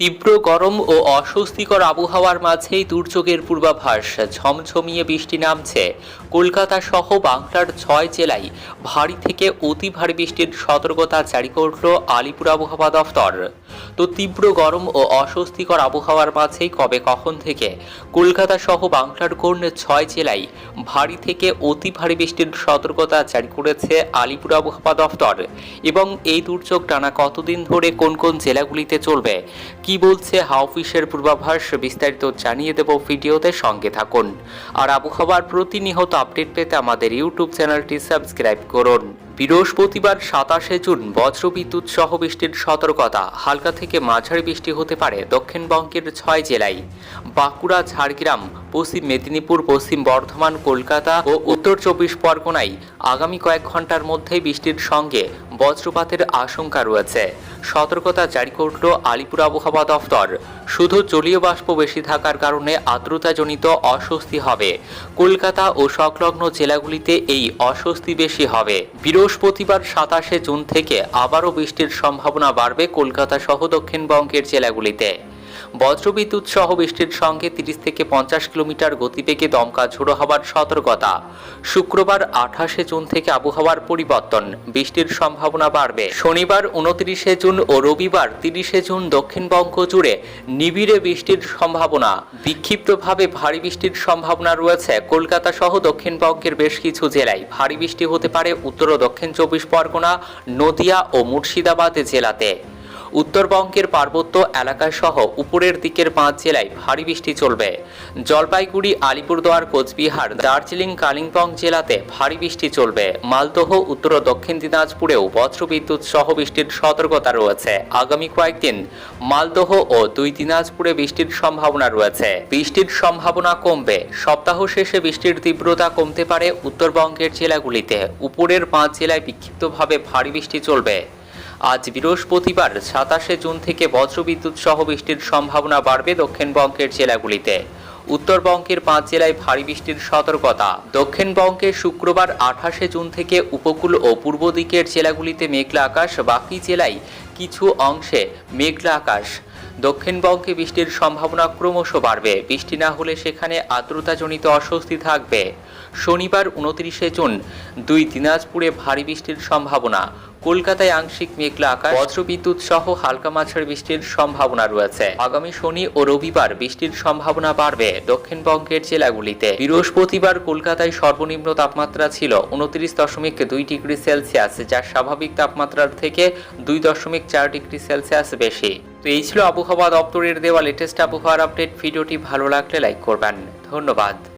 তীব্র গরম ও অস্বস্তিকর আবহাওয়ার মাঝেই দুর্যোগের পূর্বাভাস। ঝমঝমিয়ে বৃষ্টি নামছে। কলকাতা সহ বাংলার ছয় জেলায় ভারী থেকে অতি ভারী বৃষ্টির সতর্কতা জারি করল আলিপুর আবহাওয়া দফতর। তো তীব্র গরম ও অস্বস্তিকর আবহাওয়ার মাঝেই কবে কখন থেকে কলকাতা সহ বাংলার কোন ছয় জেলায় ভারী থেকে অতি ভারী বৃষ্টির সতর্কতা জারি করেছে আলিপুর আবহাওয়া দফতর? এবং এই দুর্যোগ টানা কতদিন ধরে কোন কোন জেলাগুলিতে চলবে? কি বলছে হাওফিসের পূর্বাভাস বিস্তারিত জানিয়ে দেব ভিডিওতে সঙ্গে থাকুন। আর আবহাওয়ার প্রতিনিয়ত আপডেট পেতে আমাদের ইউটিউব চ্যানেলটি সাবস্ক্রাইব করুন। বৃহস্পতিবার সাতাশে জুন বজ্রবিদ্যুৎ সহ বৃষ্টির সতর্কতা। হালকা থেকে মাঝারি বৃষ্টি হতে পারে দক্ষিণবঙ্গের ছয় জেলায়। বাঁকুড়া, ঝাড়গ্রাম, পশ্চিম মেদিনীপুর, পশ্চিম বর্ধমান, কলকাতা ও উত্তর চব্বিশ পরগনায় আগামী কয়েক ঘণ্টার মধ্যেই বৃষ্টির সঙ্গে বজ্রপাতের আশঙ্কা রয়েছে। সতর্কতা জারি করল আলিপুর আবহাওয়া দফতর। শুধু জলীয় বাষ্প বেশি থাকার কারণে আর্দ্রতাজনিত অস্বস্তি হবে। কলকাতা ও সংলগ্ন জেলাগুলিতে এই অস্বস্তি বেশি হবে। বৃহস্পতিবার সাতাশে জুন থেকে আবারও বৃষ্টির সম্ভাবনা বাড়বে কলকাতা সহ দক্ষিণবঙ্গের জেলাগুলিতে। বজ্রবিদ্যুৎ সহ বৃষ্টির সঙ্গে তিরিশ থেকে পঞ্চাশ কিলোমিটার গতিবেগে দমকা ঝোড়ো হওয়ার সতর্কতা। শুক্রবার আঠাশে জুন থেকে আবহাওয়ার পরিবর্তন। বৃষ্টির সম্ভাবনা বাড়বে। শনিবার উনত্রিশে জুন ও রবিবার তিরিশে জুন দক্ষিণবঙ্গ জুড়ে নিবিড়ে বৃষ্টির সম্ভাবনা। বিক্ষিপ্তভাবে ভারী বৃষ্টির সম্ভাবনা রয়েছে কলকাতা সহ দক্ষিণবঙ্গের বেশ কিছু জেলায়। ভারী বৃষ্টি হতে পারে উত্তর ও দক্ষিণ চব্বিশ পরগনা, নদিয়া ও মুর্শিদাবাদ জেলাতে। উত্তরবঙ্গের পার্বত্য এলাকায় সহ উপরের দিকের পাঁচ জেলায় ভারী বৃষ্টি চলবে। জলপাইগুড়ি, আলিপুরদুয়ার, কোচবিহার, দার্জিলিং, কালিম্পং জেলাতে ভারী বৃষ্টি চলবে। মালদহ, উত্তর দক্ষিণ দিনাজপুরেও বজ্রবিদ্যুৎ সহ বৃষ্টির সতর্কতা রয়েছে। আগামী কয়েকদিন মালদহ ও দুই দিনাজপুরে বৃষ্টির সম্ভাবনা রয়েছে। বৃষ্টির সম্ভাবনা কমবে। সপ্তাহ শেষে বৃষ্টির তীব্রতা কমতে পারে উত্তরবঙ্গের জেলাগুলিতে। উপরের পাঁচ জেলায় বিক্ষিপ্তভাবে ভারী বৃষ্টি চলবে। আজ বৃহস্পতিবার সাতাশে জুন থেকে বজ্রবিদ্যুৎ সহ বৃষ্টির সম্ভাবনা বাড়বে দক্ষিণবঙ্গের জেলাগুলিতে। উত্তরবঙ্গের পাঁচ জেলায় ভারী বৃষ্টির সতর্কতা। দক্ষিণবঙ্গে শুক্রবার আঠাশে জুন থেকে উপকূল ও পূর্ব দিকের জেলাগুলিতে মেঘলা আকাশ, বাকি জেলায় কিছু অংশে মেঘলা আকাশ। দক্ষিণবঙ্গে বৃষ্টির সম্ভাবনা ক্রমশ বাড়বে। বৃষ্টি না হলে সেখানে আর্দ্রতাজনিত অস্বস্তি থাকবে। শনিবার উনত্রিশে জুন দুই দিনাজপুরে ভারী বৃষ্টির সম্ভাবনা। কলকাতায় আংশিক মেঘলা আকাশ বজ্রবিদ্যুৎ সহ হালকা মাছের বৃষ্টির সম্ভাবনা রয়েছে। আগামী শনি ও রবিবার বৃষ্টির সম্ভাবনা বাড়বে দক্ষিণবঙ্গের জেলাগুলিতে। বৃহস্পতিবার কলকাতায় সর্বনিম্ন তাপমাত্রা ছিল উনত্রিশ দশমিক দুই ডিগ্রি সেলসিয়াস, যা স্বাভাবিক তাপমাত্রার থেকে দুই দশমিক চার ডিগ্রি সেলসিয়াস বেশি। তো এই ছিল আবহাওয়া দপ্তরের দেওয়া লেটেস্ট আবহাওয়ার আপডেট ভিডিওটি ভালো লাগলে লাইক করবেন। ধন্যবাদ।